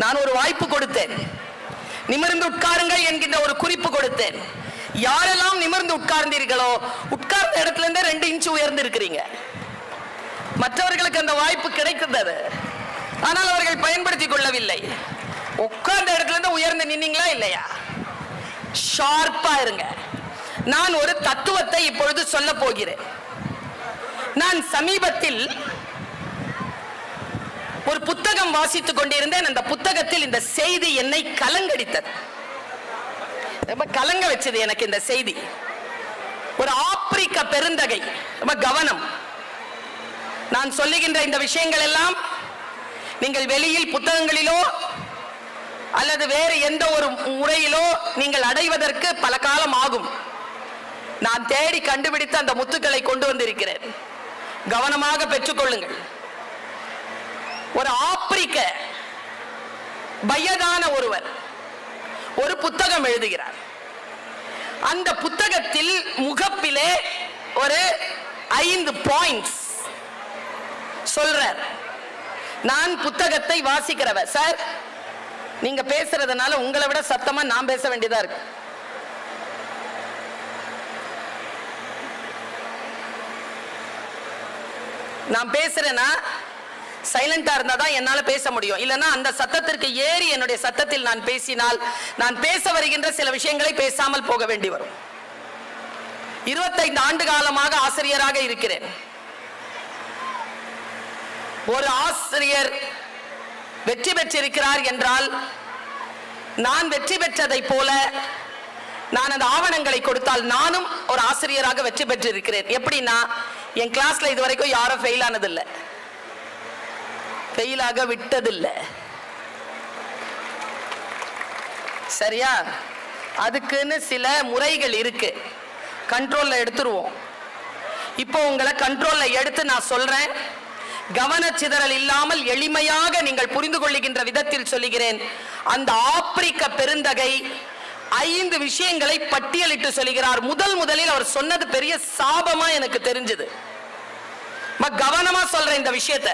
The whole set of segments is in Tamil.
நான் ஒரு வாய்ப்பு கொடுத்தேன். நிமிர்ந்து உட்காருங்கள் என்கின்ற ஒரு குறிப்பு கொடுத்தேன். யாரெல்லாம் நிமிர்ந்து உட்கார்ந்தீர்களோ உட்கார்ந்த இடத்துல இருந்தே ரெண்டு இன்ச் உயர்ந்து இருக்கிறீங்க மற்றவர்களுக்கு அந்த வாய்ப்பு கிடைக்கிறது ஆனால் அவர்கள் பயன்படுத்திக் கொள்ளவில்லை. உட்கார்ந்த இடத்துல இருந்து உயர்ந்து நின்னீங்களா இல்லையா? ஷார்ப்பா இருங்க. நான் ஒரு தத்துவத்தை இப்பொழுது சொல்ல போகிறேன். நான் சமீபத்தில் ஒரு புத்தகம் வாசித்துக் கொண்டிருந்தேன். அந்த புத்தகத்தில் இந்த செய்தி என்னை கலங்கடித்தது. ரொம்ப கலங்க வச்சது எனக்கு இந்த செய்தி. ஒரு ஆப்பிரிக்க பெருந்தகை ரொம்ப கவனம். நான் சொல்லுகின்ற இந்த விஷயங்கள் எல்லாம் நீங்கள் வெளியில் புத்தகங்களிலோ அல்லது வேறு எந்த ஒரு முறையிலோ நீங்கள் அடைவதற்கு பல காலம் ஆகும். நான் தேடி கண்டுபிடித்து அந்த முத்துக்களை கொண்டு வந்திருக்கிறேன். கவனமாக பெற்றுக்கொள்ளுங்கள் ஒரு ஆப்பிரிக்க வயதான ஒருவர் ஒரு புத்தகம் எழுதுகிறார். அந்த புத்தகத்தில் முகப்பிலே ஒரு ஐந்து பாயிண்ட்ஸ் சொல்றார். நான் புத்தகத்தை வாசிக்கிறவர் சார் நீங்க பேசுறதுனால உங்களை விட சத்தமா நான் பேச வேண்டியதா இருக்கு. நான் பேசுறேன்னா சைலண்டா இருந்தா தான் என்னால பேச முடியும். இல்லைன்னா அந்த சத்தத்திற்கு ஏறி என்னுடைய சத்தத்தில் நான் பேசினால் நான் பேச வருகின்ற சில விஷயங்களை பேசாமல் போக வேண்டி வரும். இருபத்தைந்து ஆண்டு காலமாக ஆசிரியராக இருக்கிறேன். ஒரு ஆசிரியர் வெற்றி பெற்றிருக்கிறார் என்றால் நான் வெற்றி பெற்றதை போல நான் அந்த ஆவணங்களை கொடுத்தால் நானும் ஒரு ஆசிரியராக வெற்றி பெற்றிருக்கிறேன். எப்படின்னா என் கிளாஸ்ல இது வரைக்கும் யாரும் ஃபெயில் ஆனதில்லை. ஃபெயிலாக விட்டதில்லை. சரியா? அதுக்குன்னு சில முறைகள் இருக்கு. கண்ட்ரோல்ல எடுத்துருவோம். இப்போ உங்களை கண்ட்ரோல்ல எடுத்து நான் சொல்றேன். கவனச்சிதறல் இல்லாமல் எளிமையாக நீங்கள் புரிந்து கொள்ளுகின்ற விதத்தில் சொல்லுகிறேன். அந்த ஆப்பிரிக்க பெருந்தகை ஐந்து விஷயங்களை பட்டியலிட்டு சொல்லுகிறார். முதல் முதலில் அவர் சொன்னது பெரிய சாபமா எனக்கு தெரிஞ்சது. கவனமா சொல்றேன் இந்த விஷயத்தை.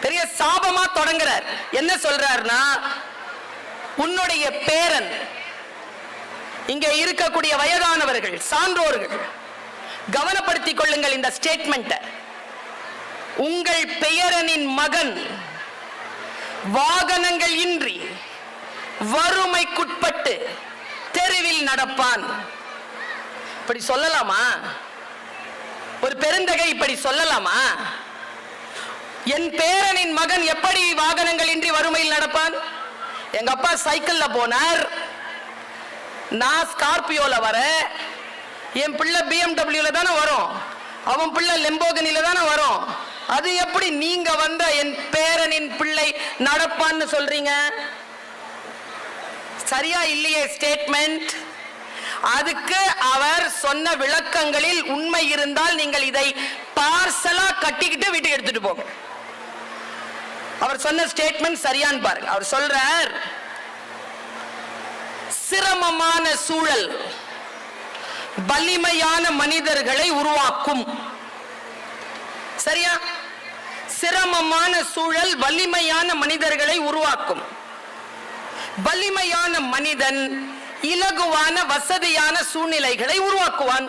பெரிய சாபமா தொடங்குறார். என்ன சொல்றாருன்னா உன்னுடைய பேரன் இங்கே இருக்கக்கூடிய வயதானவர்கள் சான்றோர்கள் கவனப்படுத்திக் கொள்ளுங்கள் இந்த ஸ்டேட்மெண்ட் உங்கள் பெயரனின் மகன் வாகனங்கள் இன்றி வறுமைக்குட்பட்டு தெருவில் நடப்பான். இப்படி சொல்லலாமா? ஒரு பெருந்தகை இப்படி சொல்லலாமா? என் பேரனின் மகன் எப்படி வாகனங்கள் இன்றி வறுமையில் நடப்பான்? எங்க அப்பா சைக்கிள்ல போனார். நான் ஸ்கார்பியோல வர என் பிள்ளை பிஎம்டபிள்யூல தானே வரும். அவன் பிள்ளை லெம்போகனில தானே வரும். அது எப்படி நீங்க வந்த என் பேரனின் பிள்ளை நடப்பான்னு சொல்றீங்க? சரியா இல்லையே ஸ்டேட்மெண்ட் அதுக்கு அவர் சொன்ன விளக்கங்களில் உண்மை இருந்தால் நீங்கள் இதை பார்சலா கட்டிக்கிட்டு வீட்டுக்கு எடுத்துட்டு போங்க. அவர் சொன்ன ஸ்டேட்மெண்ட் சரியான்னு பாருங்க. அவர் சொல்றார் சிரமமான சூழல் வலிமையான மனிதர்களை உருவாக்கும். சரியா? சிரமமான சூழல் வலிமையான மனிதர்களை உருவாக்கும். வலிமையான மனிதன் இலகுவான வசதியான சூழ்நிலைகளை உருவாக்குவான்.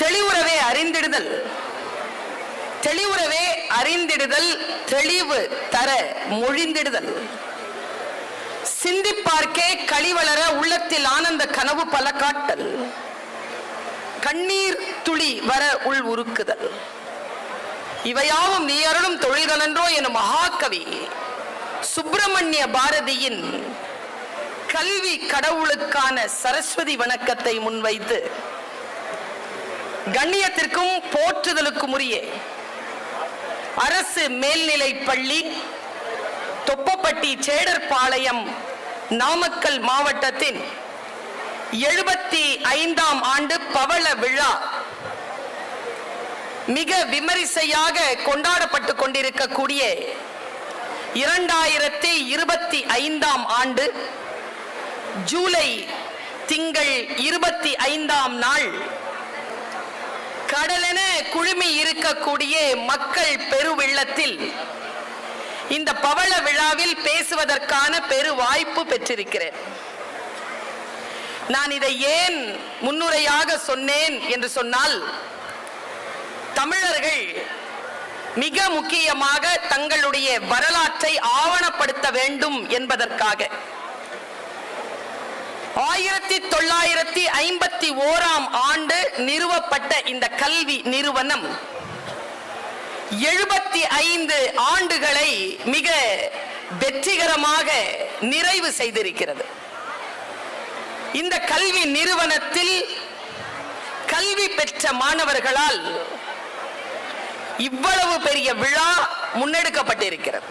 தெளிவுறவே அறிந்திடுதல். தெளிவுறவே அறிந்திடுதல் தெளிவு தர மொழிந்திடுதல். சிந்திப்பார்க்கே களிவளர உள்ளத்தில் ஆனந்த கனவு பல காட்டல். கண்ணீர் துளி வர உள் உருக்குதல். இவையாவும் நீ அருளும் தொழில்களன்றோ எனும் மகாகவி சுப்பிரமணிய பாரதியின் கல்வி கடவுளுக்கான சரஸ்வதி வணக்கத்தை முன்வைத்து கண்ணியத்திற்கும் போற்றுதலுக்கும் உரிய அரசு மேல்நிலை பள்ளி தொப்பப்பட்டி சேடர்பாளையம் நாமக்கல் மாவட்டத்தின் எழுபத்தி ஐந்தாம் ஆண்டு பவள விழா மிக விமரிசையாக கொண்டாடப்பட்டு கொண்டிருக்கக்கூடிய இரண்டாயிரத்தி இருபத்தி ஐந்தாம் ஆண்டு ஜூலை திங்கள் இருபத்தி ஐந்தாம் நாள் கடலென குழுமி இருக்கக்கூடிய மக்கள் பெருவெள்ளத்தில் இந்த பவள விழாவில் பேசுவதற்கான பெரு வாய்ப்பு பெற்றிருக்கிறேன். நான் இதை ஏன் முன்னுரையாக சொன்னேன் என்று சொன்னால் தமிழர்கள் மிக முக்கியமாக தங்களுடைய வரலாற்றை ஆவணப்படுத்த வேண்டும் என்பதற்காக. ஆயிரத்தி தொள்ளாயிரத்தி ஐம்பத்தி ஓராம் ஆண்டு நிறுவப்பட்ட இந்த கல்வி நிறுவனம் எழுபத்தி ஐந்து ஆண்டுகளை மிக வெற்றிகரமாக நிறைவு செய்திருக்கிறது. இந்த கல்வி நிறுவனத்தில் கல்வி பெற்ற மாணவர்களால் இவ்வளவு பெரிய விழா முன்னெடுக்கப்பட்டிருக்கிறது.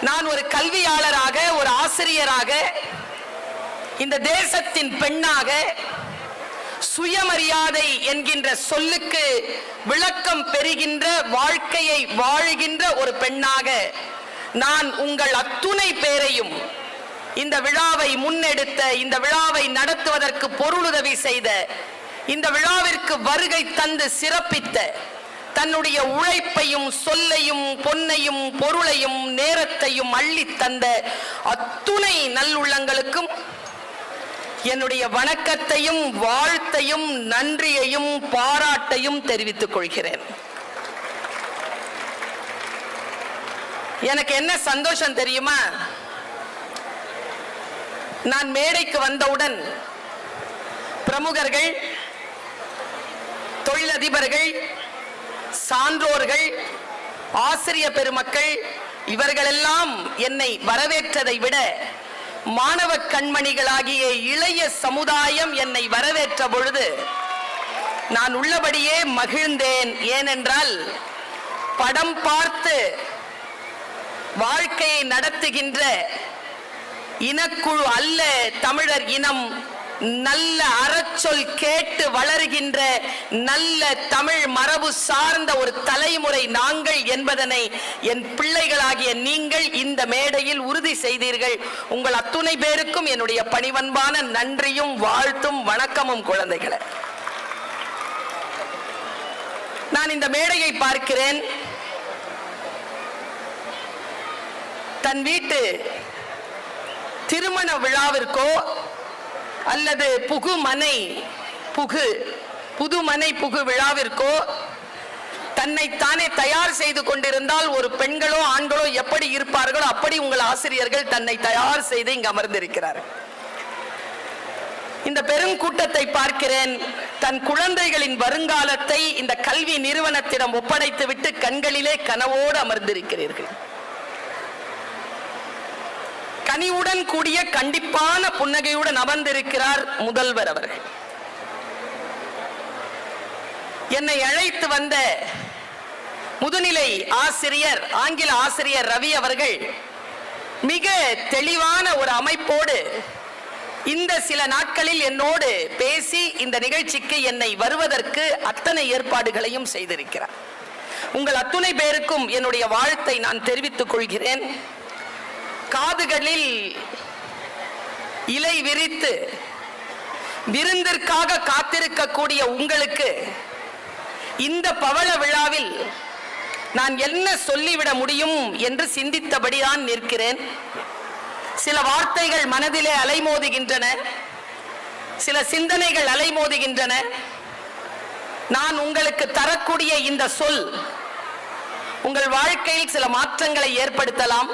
நான் ஒரு கல்வியாளராக ஒரு ஆசிரியராக இந்த தேசத்தின் பெண்ணாக சுயமரியாதை என்கின்ற சொல்லுக்கு விளக்கம் பெறுகின்ற வாழ்க்கையை வாழுகின்ற ஒரு பெண்ணாக நான் உங்கள் அத்துணை பேரையும் இந்த விழாவை முன்னெடுத்த இந்த விழாவை நடத்துவதற்கு பொருளுதவி செய்த இந்த விழாவிற்கு வருகை தந்து சிறப்பித்த தன்னுடைய உழைப்பையும் சொல்லையும் பொன்னையும் பொருளையும் நேரத்தையும் அள்ளி தந்த அத்துணை நல்லுள்ளங்களுக்கும் என்னுடைய வணக்கத்தையும் வாழ்த்தையும் நன்றியையும் பாராட்டையும் தெரிவித்துக் கொள்கிறேன். எனக்கு என்ன சந்தோஷம் தெரியுமா? நான் மேடைக்கு வந்தவுடன் பிரமுகர்கள் தொழிலதிபர்கள் சான்றோர்கள் ஆசிரிய பெருமக்கள் இவர்களெல்லாம் என்னை வரவேற்றதை விட மாணவ கண்மணிகளாகிய இளைய சமுதாயம் என்னை வரவேற்ற பொழுது நான் உள்ளபடியே மகிழ்ந்தேன். ஏனென்றால் படம் பார்த்து வாழ்க்கையை நடத்துகின்ற இனக்குழு அல்ல தமிழர் இனம். நல்ல அறச்சொல் கேட்டு வளர்கின்ற நல்ல தமிழ் மரபு சார்ந்த ஒரு தலைமுறை நாங்கள் என்பதனை என் பிள்ளைகளாகிய நீங்கள் இந்த மேடையில் உறுதி செய்தீர்கள். உங்கள் அத்துணை பேருக்கும் என்னுடைய பணிவன்பான நன்றியும் வாழ்த்தும் வணக்கமும் குழந்தைகளை. நான் இந்த மேடையை பார்க்கிறேன். தன் வீட்டு திருமண விழாவிற்கோ அல்லது புகுமனை புகு புதுமனை புகு விழாவிற்கோ தன்னைத்தானே தயார் செய்து கொண்டிருந்தால் ஒரு பெண்களோ ஆண்களோ எப்படி இருப்பார்களோ அப்படி உங்கள் ஆசிரியர்கள் தன்னை தயார் செய்து இங்கு அமர்ந்திருக்கிறார்கள். இந்த பெருங்கூட்டத்தை பார்க்கிறேன். தன் குழந்தைகளின் வருங்காலத்தை இந்த கல்வி நிறுவனத்திடம் ஒப்படைத்துவிட்டு கண்களிலே கனவோடு அமர்ந்திருக்கிறீர்கள். கனிவுடன் கூடிய கண்டிப்பான புன்னகையுடன் அமர்ந்திருக்கிறார் முதல்வர் அவர்கள். என்னை அழைத்து வந்த முதுநிலை ஆசிரியர் ஆங்கில ஆசிரியர் ரவி அவர்கள் மிக தெளிவான ஒரு அமைப்போடு இந்த சில நாட்களில் என்னோடு பேசி இந்த நிகழ்ச்சிக்கு என்னை வருவதற்கு அத்தனை ஏற்பாடுகளையும் செய்திருக்கிறார். உங்கள் அத்துணை பேருக்கும் என்னுடைய வாழ்த்தை நான் தெரிவித்துக் கொள்கிறேன். காதுகளில் இலை விரித்து விருந்திற்காக காத்திருக்கக்கூடிய உங்களுக்கு இந்த பவள விழாவில் நான் என்ன சொல்லிவிட முடியும் என்று சிந்தித்தபடிதான் நிற்கிறேன். சில வார்த்தைகள் மனதிலே அலைமோதுகின்றன. சில சிந்தனைகள் அலைமோதுகின்றன. நான் உங்களுக்கு தரக்கூடிய இந்த சொல் உங்கள் வாழ்க்கையில் சில மாற்றங்களை ஏற்படுத்தலாம்.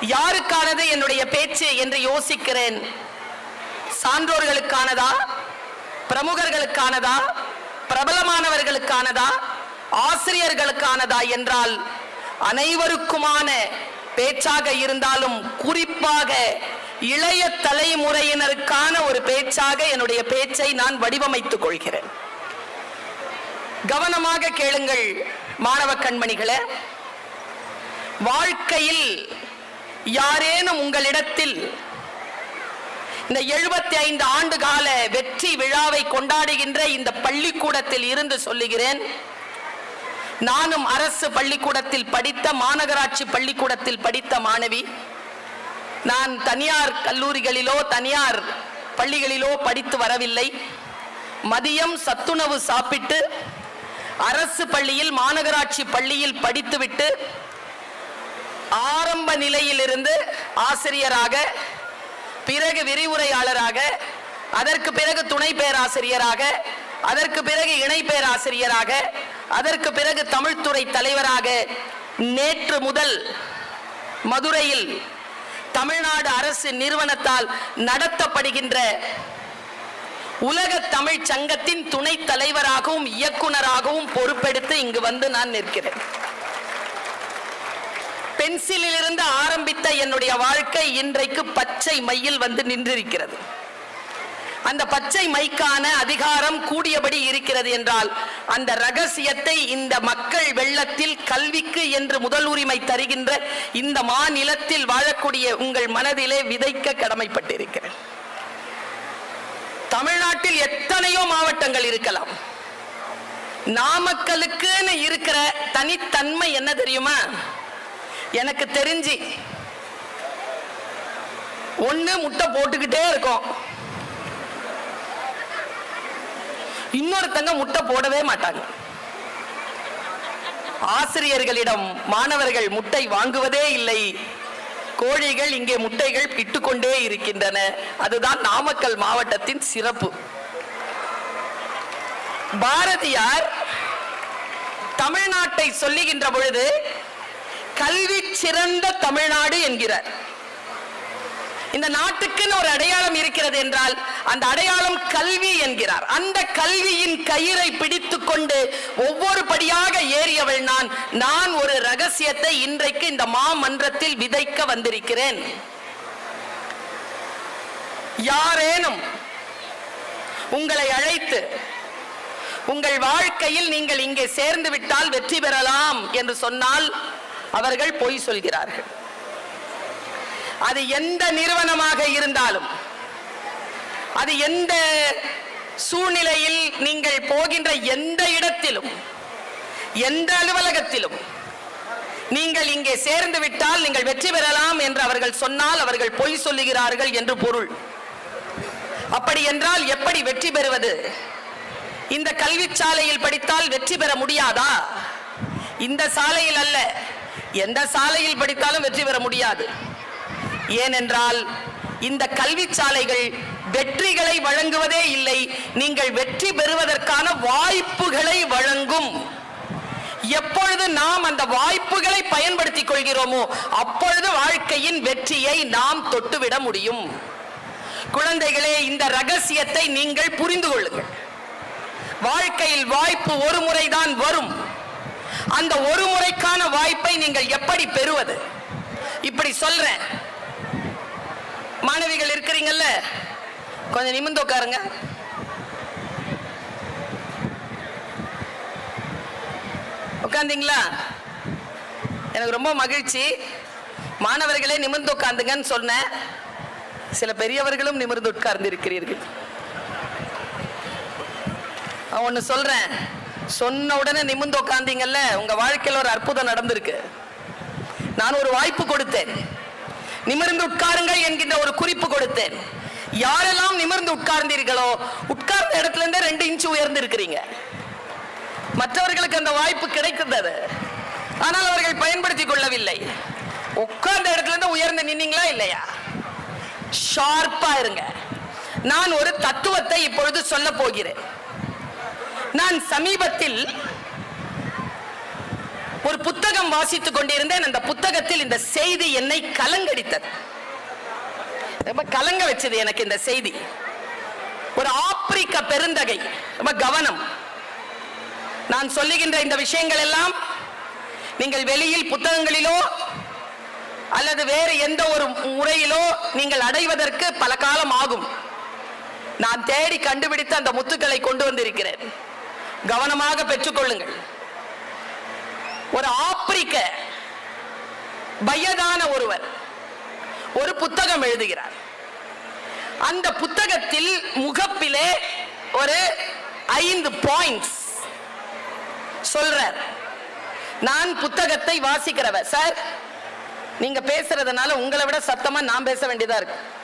யாருக்கானது என்னுடைய பேச்சு என்று யோசிக்கிறேன்? சான்றோர்களுக்கானதா? பிரமுகர்களுக்கானதா? பிரபலமானவர்களுக்கானதா? ஆசிரியர்களுக்கானதா என்றால் அனைவருக்குமான பேச்சாக இருந்தாலும் குறிப்பாக இளைய தலைமுறையினருக்கான ஒரு பேச்சாக என்னுடைய பேச்சை நான் வடிவமைத்துக் கொள்கிறேன். கவனமாக கேளுங்கள் மாணவ கண்மணிகளே. வாழ்க்கையில் யாரேனும் உங்களிடத்தில் இந்த எழுபத்தி ஐந்து ஆண்டு கால வெற்றி விழாவை கொண்டாடுகின்ற இந்த பள்ளிக்கூடத்தில் இருந்து சொல்லுகிறேன். நானும் அரசு பள்ளிக்கூடத்தில் படித்த மாநகராட்சி பள்ளிக்கூடத்தில் படித்த மாணவி. நான் தனியார் கல்லூரிகளிலோ தனியார் பள்ளிகளிலோ படித்து வரவில்லை. மதியம் சத்துணவு சாப்பிட்டு அரசு பள்ளியில் மாநகராட்சி பள்ளியில் படித்துவிட்டு ஆரம்ப நிலையிலிருந்து ஆசிரியராக பிறகு விரிவுரையாளராக அதற்கு பிறகு துணை பேராசிரியராக அதற்கு பிறகு இணை பேராசிரியராக அதற்கு பிறகு தமிழ்துறை தலைவராக நேற்று முதல் மதுரையில் தமிழ்நாடு அரசு நிறுவனத்தால் நடத்தப்படுகின்ற உலக தமிழ் சங்கத்தின் துணைத் தலைவராகவும் இயக்குனராகவும் பொறுப்பெடுத்து இங்கு வந்து நான் நிற்கிறேன். பென்சிலிலிருந்து ஆரம்பித்த என்னுடைய வாழ்க்கை இன்றைக்கு பச்சை மையில் வந்து நின்றிருக்கிறது. அந்த பச்சை மைக்கான அதிகாரம் கூடியபடி இருக்கிறது என்றால் அந்த ரகசியத்தை இந்த மக்கள் வெள்ளத்தில் கல்விக்கு என்று முதல் உரிமை தருகின்ற இந்த மாநிலத்தில் வாழக்கூடிய உங்கள் மனதிலே விதைக்க கடமைப்பட்டிருக்கிறேன். தமிழ்நாட்டில் எத்தனையோ மாவட்டங்கள் இருக்கலாம். நாமக்கலுக்குன்னு இருக்கிற தனித்தன்மை என்ன தெரியுமா? எனக்கு தெரிஞ்சு ஒண்ணு முட்டை போட்டுக்கிட்டே இருக்கும். இன்னொருத்தங்க முட்டை போடவே மாட்டாங்க. ஆசிரியர்களிடம் மாணவர்கள் முட்டை வாங்குவதே இல்லை. கோழிகள் இங்கே முட்டைகள் இட்டுக்கொண்டே இருக்கின்றன. அதுதான் நாமக்கல் மாவட்டத்தின் சிறப்பு. பாரதியார் தமிழ்நாட்டை சொல்லுகின்ற பொழுது கல்வி சிறந்த தமிழ்நாடு என்கிறார். இந்த நாட்டுக்குன்னு ஒரு அடையாளம் இருக்கிறது என்றால் அந்த அடையாளம் கல்வி என்கிறார். அந்த கல்வியின் கயிறை பிடித்து கொண்டு ஒவ்வொரு படியாக ஏறியவள் நான் நான் ஒரு ரகசியத்தை இன்றைக்கு இந்த மாமன்றத்தில் விதைக்க வந்திருக்கிறேன். யாரேனும் உங்களை அழைத்து உங்கள் வாழ்க்கையில் நீங்கள் இங்கே சேர்ந்து விட்டால் வெற்றி பெறலாம் என்று சொன்னால் அவர்கள் பொய் சொல்கிறார்கள். அது எந்த நிறுவனமாக இருந்தாலும் அது எந்த சூழ்நிலையில் நீங்கள் போகின்ற எந்த இடத்திலும் எந்த அலுவலகத்திலும் நீங்கள் இங்கே சேர்ந்து விட்டால் நீங்கள் வெற்றி பெறலாம் என்று அவர்கள் சொன்னால் அவர்கள் பொய் சொல்லுகிறார்கள் என்று பொருள். அப்படி என்றால் எப்படி வெற்றி பெறுவது? இந்த கல்வி சாலையில் படித்தால் வெற்றி பெற முடியாதா? இந்த சாலையில் அல்ல. எந்த சாலையில் படித்தாலும் வெற்றி பெற முடியாது. ஏனென்றால் இந்த கல்வி சாலைகள் வெற்றிகளை வழங்குவதே இல்லை நீங்கள் வெற்றி பெறுவதற்கான வாய்ப்புகளை வழங்கும். எப்பொழுது நாம் அந்த வாய்ப்புகளை பயன்படுத்திக் கொள்கிறோமோ அப்பொழுது வாழ்க்கையின் வெற்றியை நாம் தொட்டுவிட முடியும். குழந்தைகளே இந்த ரகசியத்தை நீங்கள் புரிந்து கொள்ளுங்கள். வாழ்க்கையில் வாய்ப்பு ஒரு முறைதான் வரும். அந்த ஒரு முறைக்கான வாய்ப்பை நீங்கள் எப்படி பெறுவது? இப்படி சொல்றேன். மாணவிகள் இருக்கிறீங்கல்ல? கொஞ்சம் நிமிர்ந்து உட்காருங்க. உட்காந்தீங்களா எனக்கு ரொம்ப மகிழ்ச்சி. மாணவர்களே நிமிர்ந்து உட்காந்துங்கன்னு சொன்னேன். சில பெரியவர்களும் நிமிர்ந்து உட்கார்ந்து இருக்கிறீர்கள் ஒன்று சொல்றேன். சொன்ன உடனே நிமிர்ந்து உட்காந்தீங்கல்ல உங்க வாழ்க்கையில் ஒரு அற்புதம் நடந்திருக்கு. நான் ஒரு வாய்ப்பு கொடுத்தேன். நிமிர்ந்து உட்காருங்கள் என்கின்ற ஒரு குறிப்பு கொடுத்தேன். யாரெல்லாம் நிமிர்ந்து உட்கார்ந்தீர்களோ உட்கார்ந்த இடத்துல இருந்தே ரெண்டு இன்ச் உயர்ந்து இருக்கிறீங்க மற்றவர்களுக்கு அந்த வாய்ப்பு கிடைக்கிறது ஆனால் அவர்கள் பயன்படுத்திக் கொள்ளவில்லை. உட்கார்ந்த இடத்துல இருந்து உயர்ந்து நின்னீங்களா இல்லையா? ஷார்ப்பா இருங்க. நான் ஒரு தத்துவத்தை இப்பொழுது சொல்ல போகிறேன். நான் சமீபத்தில் ஒரு புத்தகம் வாசித்துக் கொண்டிருந்தேன். அந்த புத்தகத்தில் இந்த செய்தி என்னை கலங்கடித்தது. ரொம்ப கலங்க வச்சது எனக்கு இந்த செய்தி. ஒரு ஆப்பிரிக்க பெருந்தகை ரொம்ப கவனம். நான் சொல்லுகின்ற இந்த விஷயங்கள் எல்லாம் நீங்கள் வெளியில் புத்தகங்களிலோ அல்லது வேறு எந்த ஒரு முறையிலோ நீங்கள் அடைவதற்கு பல காலம் ஆகும். நான் தேடி கண்டுபிடித்து அந்த முத்துக்களை கொண்டு வந்திருக்கிறேன். கவனமாக பெற்றுக்கொள்ளுங்கள். ஒரு ஆப்பிரிக்க வயதான ஒருவர் ஒரு புத்தகம் எழுதுகிறார். அந்த புத்தகத்தில் முகப்பிலே ஒரு ஐந்து பாயிண்ட்ஸ் சொல்றார். நான் புத்தகத்தை வாசிக்கிறவர் சார் நீங்க பேசுறதுனால உங்களை விட சத்தமா நான் பேச வேண்டியதா இருக்கு.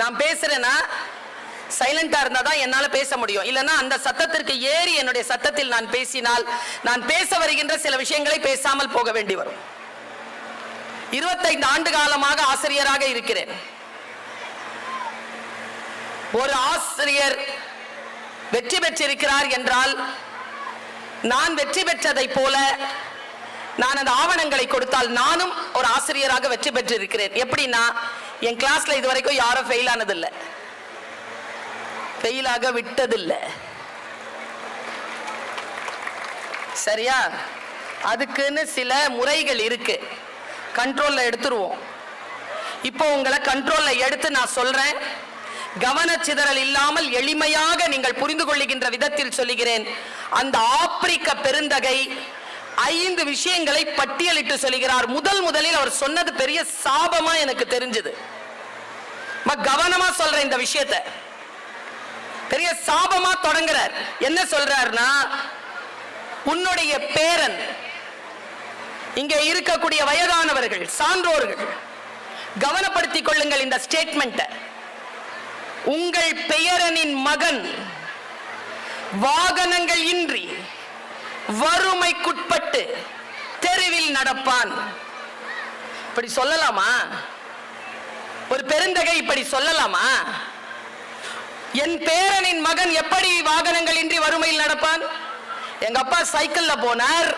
நான் பேசுறேன்னா சைலண்டா இருந்தா தான் என்னால பேச முடியும். இல்லைன்னா அந்த சத்தத்திற்கு ஏறி என்னுடைய சத்தத்தில் நான் பேசினால் நான் பேச வருகின்ற சில விஷயங்களை பேசாமல் போக வேண்டி வரும். இருபத்தைந்து ஆண்டு காலமாக ஆசிரியராக இருக்கிறேன். ஒரு ஆசிரியர் வெற்றி பெற்றிருக்கிறார் என்றால் நான் வெற்றி பெற்றதை போல நான் அந்த ஆவணங்களை கொடுத்தால் நானும் ஒரு ஆசிரியராக வெற்றி பெற்றிருக்கிறேன். எப்படின்னா என் கிளாஸ்ல இது வரைக்கும் யாரும் ஃபெயில் ஆனதில்லை. ஃபெயிலாக விட்டதில்லை. சரியா? அதுக்குன்னு சில முறைகள் இருக்கு. கண்ட்ரோல்ல எடுத்துருவோம். இப்போ உங்களை கண்ட்ரோல்ல எடுத்து நான் சொல்றேன். கவனச்சிதறல் இல்லாமல் எளிமையாக நீங்கள் புரிந்து கொள்ளுகின்ற விதத்தில் சொல்லுகிறேன். அந்த ஆப்பிரிக்க பெருந்தகை ஐந்து விஷயங்களை பட்டியலிட்டு சொல்கிறார். முதல் முதலில் அவர் சொன்னது பெரிய சாபமா எனக்கு தெரிஞ்சது. கவனமா சொல்றேன் இந்த விஷயத்தை. பெரிய சாபமா தொடங்குறார். என்ன சொல்றாருன்னா உன்னுடைய பேரன் இங்கே இருக்கக்கூடிய வயதானவர்கள் சான்றோர்கள் கவனப்படுத்திக் கொள்ளுங்கள் இந்த ஸ்டேட்மெண்ட் உங்கள் பெயரனின் மகன் வாகனங்கள் இன்றி வறுமைக்குட்பட்டு தெருவில் நடப்பான். இப்படி சொல்லலாமா? ஒரு பெருந்தகை இப்படி சொல்லலாமா? என் பேரனின் மகன் எப்படி வாகனங்கள் இன்றி வறுமையில் நடப்பான்? எங்க அப்பா சைக்கிள்ல போனார்.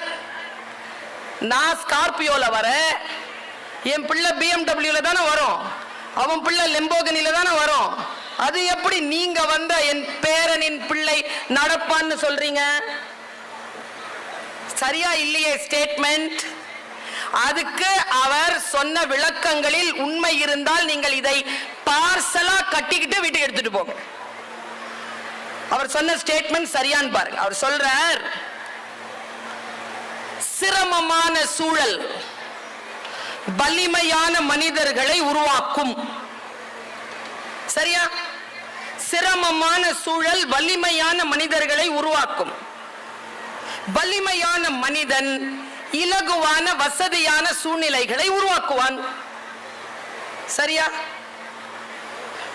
நான் ஸ்கார்பியோல வர என் பிள்ளை பிஎம்டபிள்யூல தானே வரும். அவன் பிள்ளை லெம்போகனில தானே வரும். அது எப்படி நீங்க வந்த என் பேரனின் பிள்ளை நடப்பான்னு சொல்றீங்க? சரியா இல்லையே ஸ்டேட்மெண்ட் அதுக்கு அவர் சொன்ன விளக்கங்களில் உண்மை இருந்தால் நீங்கள் இதை பார்சலா கட்டிக்கிட்டு வீட்டுக்கு எடுத்துட்டு போங்க. அவர் சொன்ன ஸ்டேட்மெண்ட் சரியான்னு பாருங்க. அவர் சொல்றார் சிரமமான சூழல் வலிமையான மனிதர்களை உருவாக்கும். சரியா? சிரமமான சூழல் வலிமையான மனிதர்களை உருவாக்கும். வலிமையான மனிதன் இலகுவான வசதியான சூழ்நிலைகளை உருவாக்குவான். சரியா?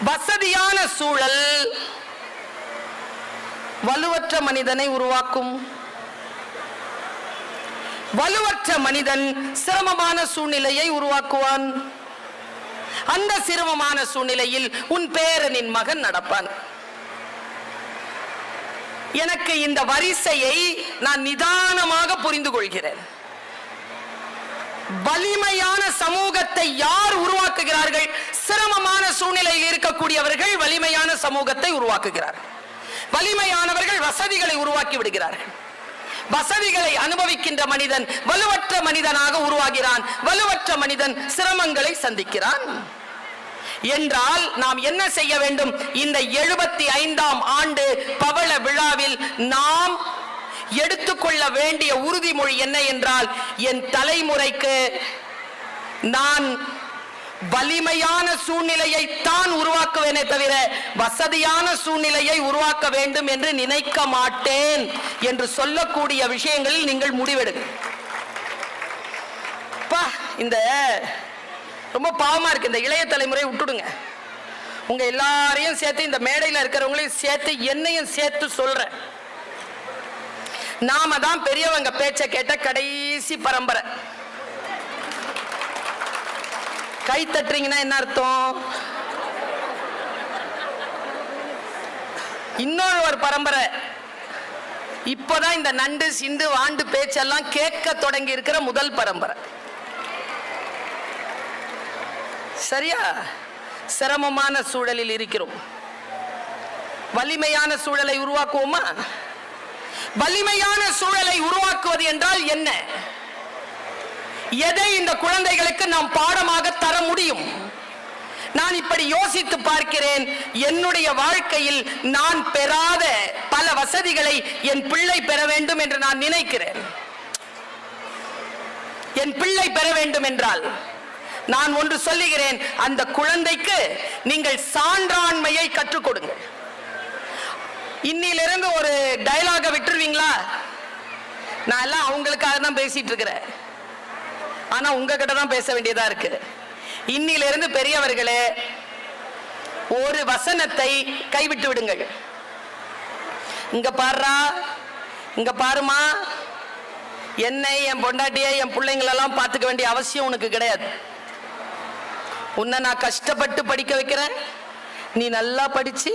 வசதியான சூழல் வலுவற்ற மனிதனை உருவாக்கும். வலுவற்ற மனிதன் சிரமமான சூழ்நிலையை உருவாக்குவான். அந்த சிரமமான சூழ்நிலையில் உன் பேரனின் மகன் நடப்பான். எனக்கு இந்த வரிசையை நான் நிதானமாக புரிந்து கொள்கிறேன் வலிமையான சமூகத்தை யார் உருவாக்குகிறார்கள்? சிரமமான சூழ்நிலையில் இருக்கக்கூடியவர்கள் வலிமையான சமூகத்தை உருவாக்குகிறார்கள். வலிமையானவர்கள் வசதிகளை உருவாக்கி விடுகிறார்கள். வசதிகளை அனுபவிக்கின்ற மனிதன் வலுவற்ற மனிதனாக உருவாகிறான். வலுவற்ற மனிதன் சிரமங்களை சந்திக்கிறான். என்றால் நாம் என்ன செய்ய வேண்டும்? இந்த எழுபத்தி ஐந்தாம் ஆண்டு பவள விழாவில் நாம் எடுத்துக்கொள்ள வேண்டிய உறுதிமொழி என்ன என்றால் என் தலைமுறைக்கு நான் வலிமையான சூழ்நிலையை தான் உருவாக்குவேனே தவிர வசதியான சூழ்நிலையை உருவாக்க வேண்டும் என்று நினைக்க மாட்டேன் என்று சொல்லக்கூடிய விஷயங்களில் நீங்கள் முடிவெடுங்க. இந்த ரொம்ப பாவமாக இருக்குது இந்த இளைய தலைமுறையை விட்டுடுங்க. உங்கள் எல்லாரையும் சேர்த்து இந்த மேடையில் இருக்கிறவங்களையும் சேர்த்து என்னையும் சேர்த்து சொல்கிறேன் நாம தான் பெரியவங்க பேச்சை கேட்ட கடைசி பரம்பரை. கை தட்டுறீங்கன்னா என்ன அர்த்தம்? இன்னொரு ஒரு பரம்பரை. இப்போதான் இந்த நண்டு சிண்டு வாண்டு பேச்செல்லாம் கேட்க தொடங்கி இருக்கிற முதல் பரம்பரை. சரியா? சிரமமான சூழலில் இருக்கிறோம். வலிமையான சூழலை உருவாக்குவோமா? வலிமையான சூழலை உருவாக்குவது என்றால் என்ன? எதை இந்த குழந்தைகளுக்கு நாம் பாடமாக தர முடியும்? நான் இப்படி யோசித்து பார்க்கிறேன். என்னுடைய வாழ்க்கையில் நான் பெறாத பல வசதிகளை என் பிள்ளை பெற வேண்டும் என்று நான் நினைக்கிறேன். என் பிள்ளை பெற வேண்டும் என்றால் நான் ஒன்று சொல்லுகிறேன் அந்த குழந்தைக்கு நீங்கள் சான்றாண்மையை கற்றுக் கொடுங்க. இன்னிலிருந்து ஒரு டயலாக விட்டுருவீங்களா? நான் எல்லாம் அவங்களுக்காக தான் பேசிட்டு இருக்கிறேன். ஆனா உங்ககிட்ட தான் பேச வேண்டியதா இருக்கு. இன்னிலிருந்து பெரியவர்களே ஒரு வசனத்தை கைவிட்டு விடுங்கள். இங்க பாடுறா இங்க பாருமா. என்னை என் பொண்டாட்டியை என் பிள்ளைங்களெல்லாம் பார்த்துக்க வேண்டிய அவசியம் உனக்கு கிடையாது. உன்னை நான் கஷ்டப்பட்டு படிக்க வைக்கிறேன். நீ நல்லா படிச்சு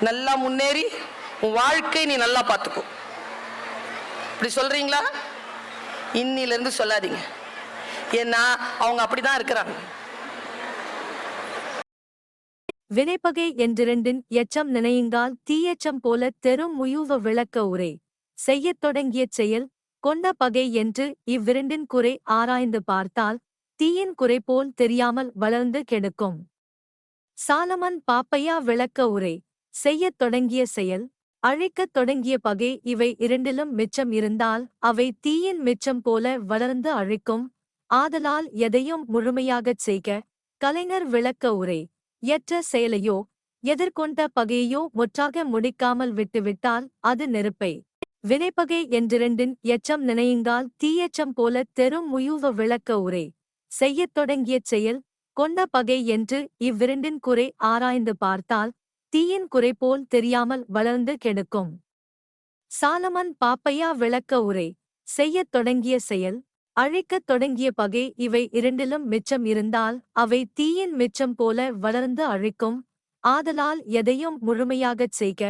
நல்லா முன்னேறி உன் வாழ்க்கை நீ நல்லா பார்த்துக்கோ. இப்படி சொல்றீங்களா? இன்னிலிருந்து சொல்லாதீங்க. ஏன்னா அவங்க அப்படிதான் இருக்கிறாங்க. வினைப்பகை என்றிரண்டின் எச்சம் நினையுங்கால் தீயச்சம் போல தெரும் உயுவ விளக்க உரை. செய்யத் தொடங்கிய செயல் கொண்ட பகை என்று இவ்விரண்டின் குறை ஆராய்ந்து பார்த்தால் தீயின் குறைபோல் தெரியாமல் வளர்ந்து கெடுக்கும். சாலமன் பாப்பையா விளக்க உரை. செய்யத் தொடங்கிய செயல். அழிக்கத் தொடங்கிய பகை இவை இரண்டிலும் மிச்சம் இருந்தால் அவை தீயின் மிச்சம் போல வளர்ந்து அழிக்கும். ஆதலால் எதையும் முழுமையாகச் செய்க. கலைஞர் விளக்க உரை. எற்ற செயலையோ எதிர்கொண்ட பகையையோ முற்றாக முடிக்காமல் விட்டுவிட்டால் அது நெருப்பை. வினைப்பகை என்றிரண்டின் எச்சம் நினையுங்கால் தீயச்சம் போல தெரும் முயுவ விளக்க உரை. செய்யத் தொடங்கிய செயல் கொண்ட பகை என்று இவ்விரண்டின் குறை ஆராய்ந்து பார்த்தால் தீயின் குறை போல் தெரியாமல் வளர்ந்து கெடுக்கும். சாலமன் பாப்பையா விளக்க உரை செய்யத் தொடங்கிய செயல் அழிக்கத் தொடங்கிய பகை இவை இரண்டிலும் மிச்சம் இருந்தால் அவை தீயின் மிச்சம் போல வளர்ந்து அழிக்கும். ஆதலால் எதையும் முழுமையாகச் செய்க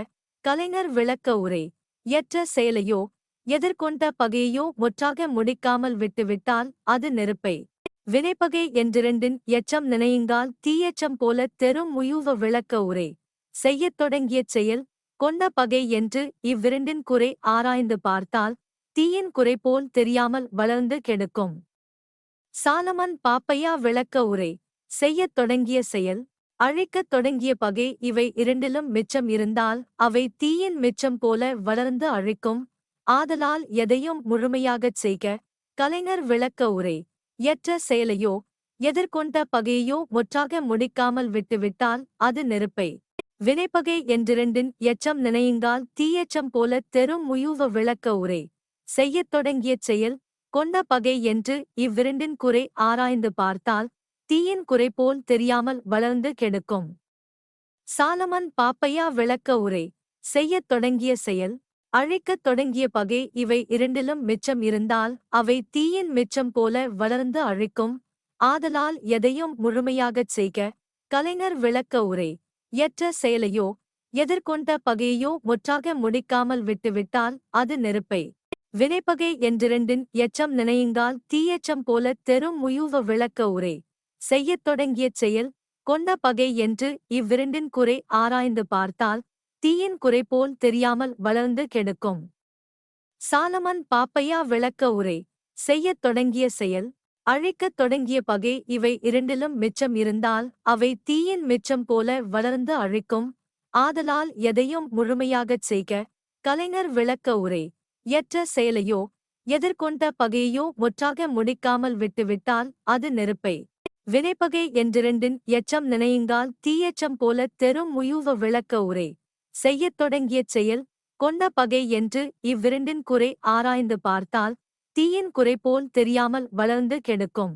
கலைஞர் விளக்க உரை எற்ற செயலையோ எதிர்கொண்ட பகையையோ முற்றாக முடிக்காமல் விட்டுவிட்டால் அது நெருப்பை வினைப்பகை என்றிரண்டின் எச்சம் நினையுங்கால் தீயச்சம் போல தெரும் முயுவ விளக்க உரை. செய்யத் தொடங்கிய செயல் கொண்ட பகை என்று இவ்விரண்டின் குறை ஆராய்ந்து பார்த்தால் தீயின் குறை போல் தெரியாமல் வளர்ந்து கெடுக்கும். சாலமன் பாப்பையா விளக்க உரை. செய்யத் தொடங்கிய செயல் அழிக்கத் தொடங்கிய பகை இவை இரண்டிலும் மிச்சம் இருந்தால் அவை தீயின் மிச்சம் போல வளர்ந்து அழிக்கும். ஆதலால் எதையும் முழுமையாகச் செய்க கலைஞர் விளக்க உரை. எற்ற செயலையோ எதிர்கொண்ட பகையையோ ஒற்றாக முடிக்காமல் விட்டுவிட்டால் அது நெருப்பை. வினைப்பகை என்றிரண்டின் எச்சம் நினையுங்கால் தீயச்சம் போல தெரும் முயுவ விளக்க உரை. செய்யத் தொடங்கிய செயல் கொண்ட பகை என்று இவ்விரண்டின் குறை ஆராய்ந்து பார்த்தால் தீயின் குறை போல் தெரியாமல் வளர்ந்து கெடுக்கும். சாலமன் பாப்பையா விளக்க உரை. செய்யத் தொடங்கிய செயல் அழிக்கத் தொடங்கிய பகை இவை இரண்டிலும் மிச்சம் இருந்தால் அவை தீயின் மிச்சம் போல வளர்ந்து அழிக்கும். ஆதலால் எதையும் முழுமையாகச் செய்க. கலைஞர் விளக்க உரை. எற்ற செயலையோ எதிர்கொண்ட பகையையோ முற்றாக முடிக்காமல் விட்டுவிட்டால் அது நெருப்பை. வினைப்பகை என்றிரண்டின் எச்சம் நினையுங்கால் தீயச்சம் போல தெரும் முயுவ விளக்க உரை. செய்யத் தொடங்கிய செயல் கொண்ட பகை என்று இவ்விரண்டின் குறை ஆராய்ந்து பார்த்தால் தீயின் குறைபோல் தெரியாமல் வளர்ந்து கெடுக்கும். சாலமன் பாப்பையா விளக்க உரை. செய்யத் தொடங்கிய செயல். அழிக்கத் தொடங்கிய பகை இவை இரண்டிலும் மிச்சம் இருந்தால் அவை தீயின் மிச்சம் போல வளர்ந்து அழிக்கும். ஆதலால் எதையும் முழுமையாகச் செய்க. கலைஞர் விளக்க உரை. எற்ற செயலையோ எதிர்கொண்ட பகையோ முற்றாக முடிக்காமல் விட்டுவிட்டால் அது நெருப்பை. வினைப்பகை என்றிரண்டின் எச்சம் நினையுங்கால் தீயச்சம் போல தெரும் முயூவ விளக்க உரை. செய்யத் தொடங்கிய செயல் கொண்ட பகை என்று இவ்விரண்டின் குறை ஆராய்ந்து பார்த்தால் தீயின் குறை போல் தெரியாமல் வளர்ந்து கெடுக்கும்.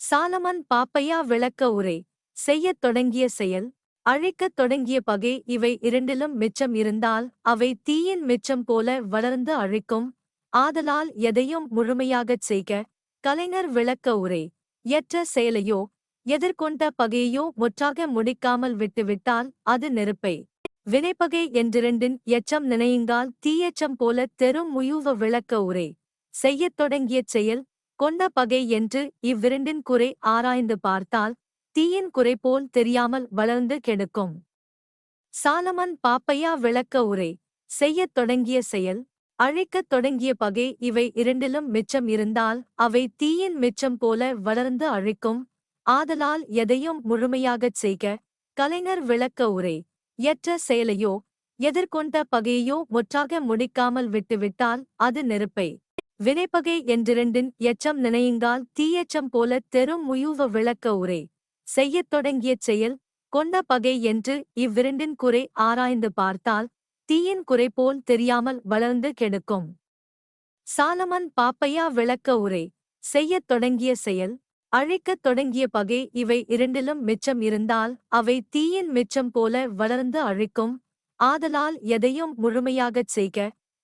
சாலமன் பாப்பையா விளக்க உரை செய்யத் தொடங்கிய செயல் அழிக்கத் தொடங்கிய பகை இவை இரண்டிலும் மிச்சம் இருந்தால் அவை தீயின் மிச்சம் போல வளர்ந்து அழிக்கும். ஆதலால் எதையும் முழுமையாகச் செய்க கலைஞர் விளக்க உரை எற்ற செயலையோ எதிர்கொண்ட பகையையோ முற்றாக முடிக்காமல் விட்டுவிட்டால் அது நெருப்பை வினைப்பகை என்றிரண்டின் எச்சம் நினையுங்கால் தீயச்சம் போல தெரும் உயுவ விளக்க உரை. செய்யத் தொடங்கிய செயல் கொண்ட பகை என்று இவ்விரண்டின் குறை ஆராய்ந்து பார்த்தால் தீயின் குறை போல் தெரியாமல் வளர்ந்து கெடுக்கும். சாலமன் பாப்பையா விளக்க உரை. செய்யத் தொடங்கிய செயல் அழிக்கத் தொடங்கிய பகை இவை இரண்டிலும் மிச்சம் இருந்தால் அவை தீயின் மிச்சம் போல வளர்ந்து அழிக்கும். ஆதலால் எதையும் முழுமையாகச் செய்க. கலைஞர் விளக்க உரை. எற்ற செயலையோ எதிர்கொண்ட பகையையோ ஒற்றாக முடிக்காமல் விட்டுவிட்டால் அது நெருப்பை. வினைப்பகை என்றிரண்டின் எச்சம் நினையுங்கால் தீயச்சம் போல தெரும் உயுவ விளக்க உரை. செய்யத் தொடங்கிய செயல் கொண்ட பகை என்று இவ்விரண்டின் குறை ஆராய்ந்து பார்த்தால் தீயின் குறை போல் தெரியாமல் வளர்ந்து கெடுக்கும். சாலமன் பாப்பையா விளக்க உரை. செய்யத் தொடங்கிய செயல் அழிக்கத் தொடங்கிய பகை இவை இரண்டிலும் மிச்சம் இருந்தால் அவை தீயின் மிச்சம் போல வளர்ந்து அழிக்கும். ஆதலால் எதையும் முழுமையாகச் செய்க.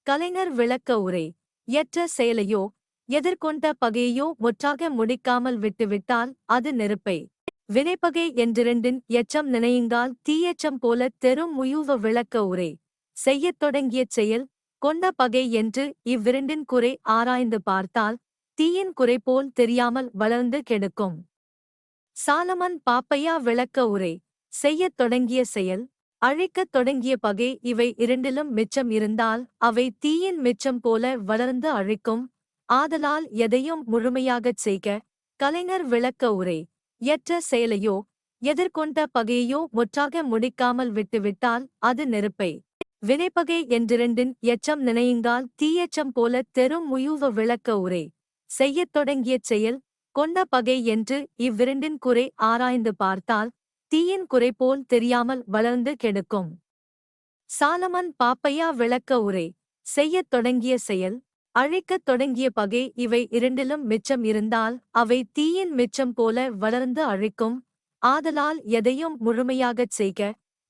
கலைஞர் விளக்க உரை. எற்ற செயலையோ எதிர்கொண்ட பகையையோ முற்றாக முடிக்காமல் விட்டுவிட்டால் அது நெருப்பை. வினைப்பகை என்றிரண்டின் எச்சம் நினையுங்கால் தீயச்சம் போல தெரும் முயூவ விளக்க உரை. செய்யத் தொடங்கிய செயல் கொண்ட பகை என்று இவ்விரண்டின் குறை ஆராய்ந்து பார்த்தால் தீயின் குறைபோல் தெரியாமல் வளர்ந்து கெடுக்கும். சாலமன் பாப்பையா விளக்க உரை. செய்யத் தொடங்கிய செயல். அழிக்கத் தொடங்கிய பகை இவை இரண்டிலும் மிச்சம் இருந்தால் அவை தீயின் மிச்சம் போல வளர்ந்து அழிக்கும். ஆதலால் எதையும் முழுமையாகச் செய்க. கலைஞர் விளக்க உரை. எற்ற செயலையோ எதிர்கொண்ட பகையையோ முற்றாக முடிக்காமல் விட்டுவிட்டால் அது நெருப்பை. வினைப்பகை என்றிரண்டின் எச்சம் நினையுங்கால் தீயச்சம் போல தெரும் முயூவ விளக்க உரை. செய்யத் தொடங்கிய செயல் கொண்ட பகை என்று இவ்விரண்டின் குறை ஆராய்ந்து பார்த்தால் தீயின் குறை போல் தெரியாமல் வளர்ந்து கெடுக்கும். சாலமன் பாப்பையா விளக்க உரை செய்யத் தொடங்கிய செயல் அழிக்கத் தொடங்கிய பகை இவை இரண்டிலும் மிச்சம் இருந்தால் அவை தீயின் மிச்சம் போல வளர்ந்து அழிக்கும். ஆதலால் எதையும் முழுமையாகச் செய்க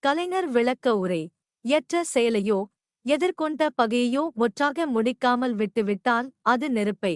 கலைஞர் விளக்க உரை எற்ற செயலையோ எதிர்கொண்ட பகையையோ முற்றாக முடிக்காமல் விட்டுவிட்டால் அது நெருப்பை